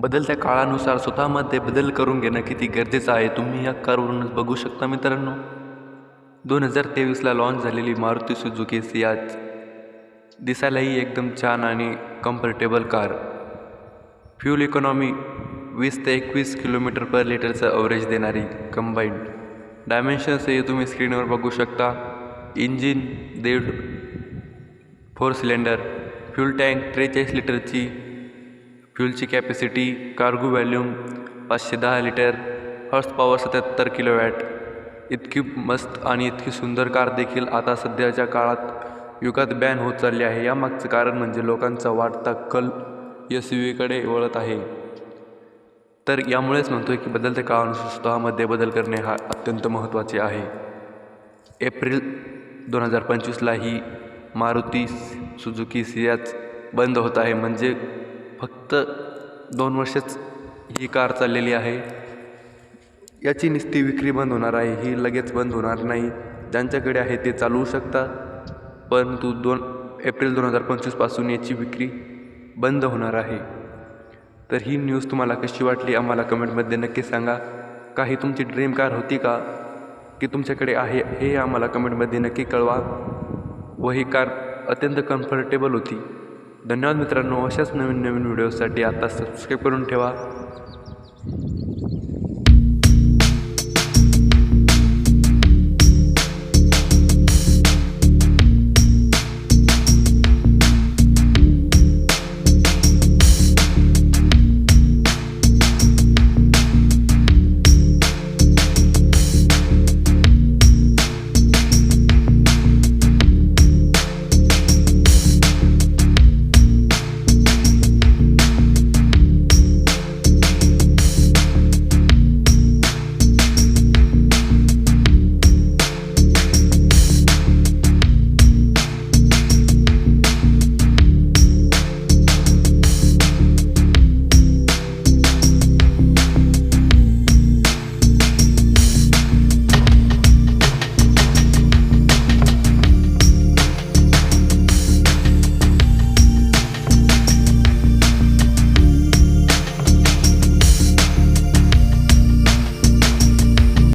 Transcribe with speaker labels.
Speaker 1: बदलत्या काळानुसार स्वतःमध्ये बदल करून घेणं किती गरजेचं आहे तुम्ही या कारवरूनच बघू शकता मित्रांनो. दोन हजार तेवीसला लॉन्च झालेली मारुती सुजुकी सियाज. दिसायलाही एकदम छान आणि कम्फर्टेबल कार फ्यूल इकॉनॉमी वीस ते एकवीस किलोमीटर पर लिटरचं अवरेज देणारी कंबाईंड डायमेन्शन्सही तुम्ही स्क्रीनवर बघू शकता. इंजिन दीड फोर सिलेंडर फ्यूल टँक त्रेचाळीस लिटरची फ्यूलची कॅपॅसिटी कार्गो व्हॅल्यूम पाचशे दहा लिटर हॉर्स पॉवर सत्याहत्तर किलोवॅट. इतकी मस्त आणि इतकी सुंदर कार देखील आता सध्याच्या काळात युगात बॅन होत चालली आहे. यामागचं कारण म्हणजे लोकांचा वाढता कल एस यू व्हीकडे वळत आहे. तर यामुळेच म्हणतो की बदलत्या काळानुसार स्वतःमध्ये बदल करणे हा अत्यंत महत्त्वाचे आहे. एप्रिल दोन हजार पंचवीसला ही मारुती सुजुकी सियाच बंद होत आहे. म्हणजे फक्त दोन वर्षच ही कार चाललेली आहे. याची निस्ती विक्री बंद होणार आहे ही लगेच बंद होणार नाही. ज्यांच्याकडे आहे ते चालवू शकता परंतु दोन एप्रिल दोन हजार पंचवीसपासून याची विक्री बंद होणार आहे. तर ही न्यूज तुम्हाला कशी वाटली आम्हाला कमेंटमध्ये नक्की सांगा. काही तुमची ड्रीम कार होती का? की तुमच्याकडे आहे हे आम्हाला कमेंटमध्ये नक्की कळवा. व ही कार अत्यंत कम्फर्टेबल होती. धन्यवाद मित्रांनो अशाच नवीन नवीन व्हिडिओसाठी आता सबस्क्राईब करून ठेवा.